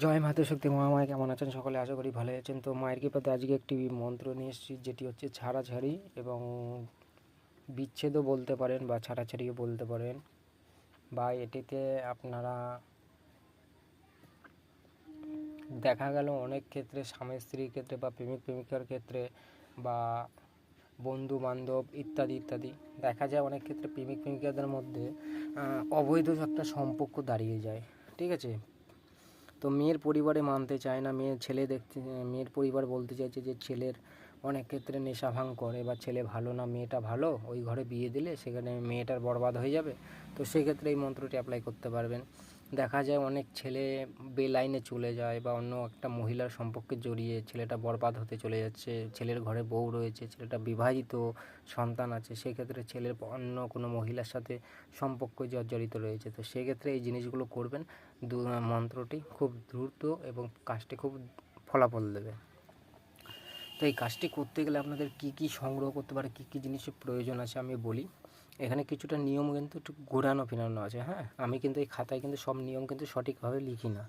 জয় মাতা শক্তি মহামায় কেমন আছেন? সকলে আশা করি ভালো আছেন। তো মায়ের কৃপাতে আজকে একটি মন্ত্র নিয়ে এসেছি, যেটি হচ্ছে ছাড়াছাড়ি এবং বিচ্ছেদও বলতে পারেন বা ছাড়াছাড়িও বলতে পারেন। বা এটিতে আপনারা দেখা গেল অনেক ক্ষেত্রে, স্বামী স্ত্রীর ক্ষেত্রে বা প্রেমিক প্রেমিকার ক্ষেত্রে বা বন্ধু বান্ধব ইত্যাদি ইত্যাদি, দেখা যায় অনেক ক্ষেত্রে প্রেমিক প্রেমিকাদের মধ্যে অবৈধ একটা সম্পর্ক দাঁড়িয়ে যায়। ঠিক আছে? তো মেয়ের পরিবারে মানতে চায় না। মেয়ের ছেলে দেখতে, মেয়ের পরিবার বলতে চাইছে যে ছেলের অনেক ক্ষেত্রে নেশা ভাঙ করে বা ছেলে ভালো না, মেয়েটা ভালো, ওই ঘরে বিয়ে দিলে সেখানে মেয়েটার বরবাদ হয়ে যাবে। তো সেক্ষেত্রে এই মন্ত্রটি অ্যাপ্লাই করতে পারবেন। দেখা যায় অনেক ছেলে বেলাইনে চলে যায় বা অন্য একটা মহিলার সম্পর্কে জড়িয়ে ছেলেটা বরবাদ হতে চলে যাচ্ছে, ছেলের ঘরে বউ রয়েছে, ছেলেটা বিবাহিত, সন্তান আছে, সেক্ষেত্রে ছেলের অন্য কোনো মহিলার সাথে সম্পর্ক জর্জরিত রয়েছে। তো সেক্ষেত্রে এই জিনিসগুলো করবেন মন্ত্রটি খুব দ্রুত এবং কাজটি খুব ফলাফল দেবে। তো এই কাজটি করতে গেলে আপনাদের কি কি সংগ্রহ করতে পারে, কী কী জিনিসের প্রয়োজন আছে আমি বলি। এখানে কিছুটা নিয়ম কিন্তু একটু ঘোরানো, ফিরানো আছে হ্যাঁ? আমি কিন্তু এই খাতায় কিন্তু সব নিয়ম কিন্তু সঠিকভাবে লিখি না।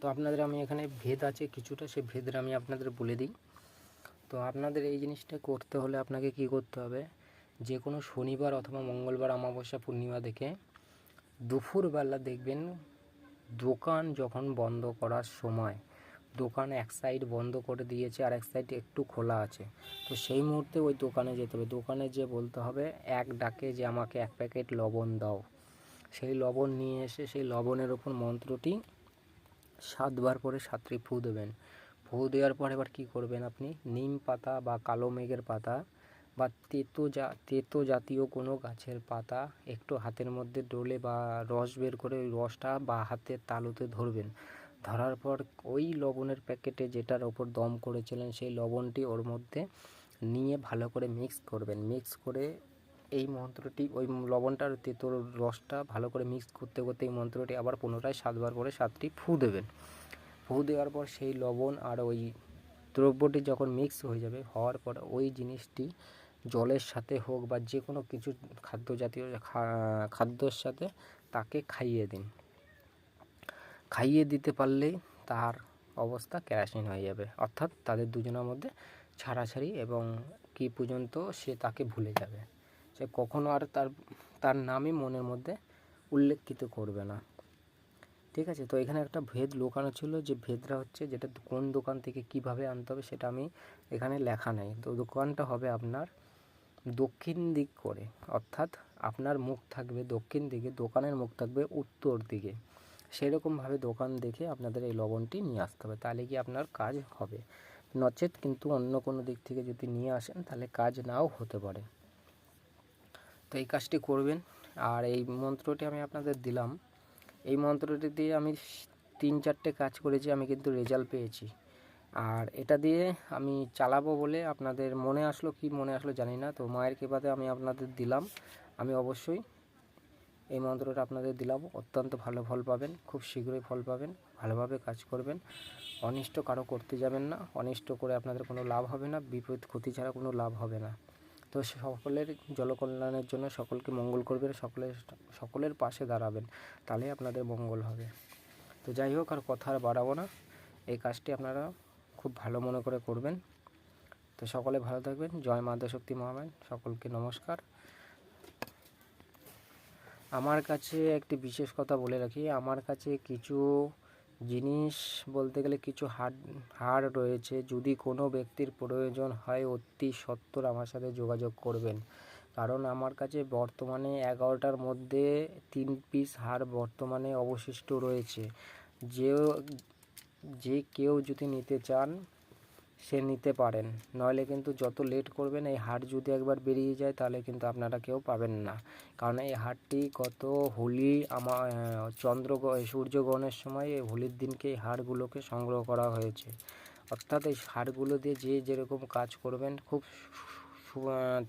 তো আপনাদের আমি এখানে ভেদ আছে কিছুটা সেই ভেদটা আমি আপনাদের বলে দিই। তো আপনাদের এই জিনিসটা করতে হলে আপনাকে কি করতে হবে? যে কোনো শনিবার অথবা মঙ্গলবার অমাবস্যা পূর্ণিমা দেখে দুপুরবেলা দেখবেন দোকান যখন বন্ধ করার সময় দোকান এক সাইড বন্ধ করে দিয়েছে আর এক সাইড একটু খোলা আছে। তো সেই মুহূর্তে ওই দোকানে যেতে হবে। দোকানে যে বলতে হবে, এক ডাকে যে আমাকে এক প্যাকেট লবণ দাও। সেই লবণ নিয়ে এসে সেই লবণের ওপর মন্ত্রটি সাতবার করে সাতটি ফু দেবেন। ফু দেওয়ার পর এবার কী করবেন আপনি? নিম পাতা বা কালো মেঘের পাতা বা তেতো জা, তেতো জাতীয় কোনো গাছের পাতা একটু হাতের মধ্যে ডলে বা রস বের করে ওই রসটা বা হাতের তালুতে ধরবেন। ধরার পর ওই লবণের প্যাকেটে যেটার ওপর দম করেছিলেন, সেই লবণটি ওর মধ্যে নিয়ে ভালো করে মিক্স করবেন। মিক্স করে এই মন্ত্রটি, ওই লবণটার তেতোর রসটা ভালো করে মিক্স করতে করতে এই মন্ত্রটি আবার পুনরায় সাতবার করে সাতটি ফু দেবেন। ফু দেওয়ার পর সেই লবণ আর ওই দ্রব্যটি যখন মিক্স হয়ে যাবে, হওয়ার পর ওই জিনিসটি জলের সাথে হোক বা যে কোনো কিছু খাদ্য জাতীয় খাদ্যর সাথে তাকে খাইয়ে দিন। খাইয়ে দিতে পারলেই তার অবস্থা কেরাসিন হয়ে যাবে। অর্থাৎ তাদের দুজনের মধ্যে ছাড়াছাড়ি এবং কি পর্যন্ত সে তাকে ভুলে যাবে। সে কখনো আর তার তার নামই মনের মধ্যে উল্লেখিত করবে না। ঠিক আছে? তো এখানে একটা ভেদ লুকানো ছিল যে ভেদটা হচ্ছে যেটা কোন দোকান থেকে কীভাবে আনতে হবে সেটা আমি এখানে লেখা নেই। তো দোকানটা হবে আপনার দক্ষিণ দিক করে। অর্থাৎ আপনার মুখ থাকবে দক্ষিণ দিকে, দোকানের মুখ থাকবে উত্তর দিকে। সেরকমভাবে দোকান দেখে আপনাদের এই লবণটি নিয়ে আসতে হবে, তাহলে কি আপনার কাজ হবে। নচেত কিন্তু অন্য কোনো দিক থেকে যদি নিয়ে আসেন, তাহলে কাজ নাও হতে পারে। তো এই কাজটি করবেন। আর এই মন্ত্রটি আমি আপনাদের দিলাম। এই মন্ত্রটি দিয়ে আমি তিন চারটে কাজ করেছি, আমি কিন্তু রেজাল্ট পেয়েছি। আর এটা দিয়ে আমি চালাবো বলে আপনাদের মনে আসলো, কি মনে আসলো জানি না। তো মায়ের কৃপাতে আমি আপনাদের দিলাম। আমি অবশ্যই এই মন্ত্রটা আপনাদের দিলাম। অত্যন্ত ভালো ফল পাবেন, খুব শীঘ্রই ফল পাবেন, ভালোভাবে কাজ করবেন। অনিষ্ট কারও করতে যাবেন না, অনিষ্ট করে আপনাদের কোনো লাভ হবে না, বিপরীত ক্ষতি ছাড়া কোনো লাভ হবে না। তো সকলের জলকল্যাণের জন্য সকলকে মঙ্গল করবেন, সকলের সকলের পাশে দাঁড়াবেন, তাহলেই আপনাদের মঙ্গল হবে। তো যাই হোক, আর কথা আর বাড়াবো না। এই কাজটি আপনারা খুব ভালো মনে করে করবেন। তো সকলে ভালো থাকবেন। জয় মাতা শক্তি মহামায়। সকলকে নমস্কার। আমার কাছে একটি বিশেষ কথা বলে রাখি। আমার কাছে কিছু জিনিস বলতে গেলে কিছু হাড় হাড় রয়েছে। যদি কোনো ব্যক্তির প্রয়োজন হয়, অতি সত্বর আমার সাথে যোগাযোগ করবেন। কারণ আমার কাছে বর্তমানে এগারোটার মধ্যে তিন পিস হাড় বর্তমানে অবশিষ্ট রয়েছে। যে যে কেউ যদি নিতে চান সে নিতে পারেন। নইলে কিন্তু যত লেট করবেন, এই হাট যদি একবার বেরিয়ে যায়, তাহলে কিন্তু আপনারা কেউ পাবেন না। কারণ এই হাটটি কত হোলি আমার চন্দ্র সূর্যগ্রহণের সময় এই হোলির দিনকে এই হাড়গুলোকে সংগ্রহ করা হয়েছে। অর্থাৎ এই হাড়গুলো দিয়ে যে যেরকম কাজ করবেন, খুব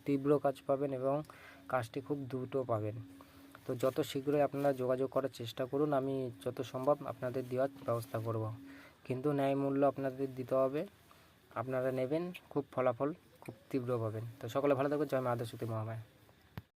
তীব্র কাজ পাবেন এবং কাজটি খুব দ্রুত পাবেন। তো যত শীঘ্রই আপনারা যোগাযোগ করার চেষ্টা করুন, আমি যত সম্ভব আপনাদের দেওয়ার ব্যবস্থা করব। কিন্তু ন্যায় মূল্য আপনাদের দিতে হবে। আপনারা নেবেন, খুব ফলাফল, খুব তীব্র পাবেন। তো সকলে ভালো থাকবেন জয় মা আদর্শতী মহামায়।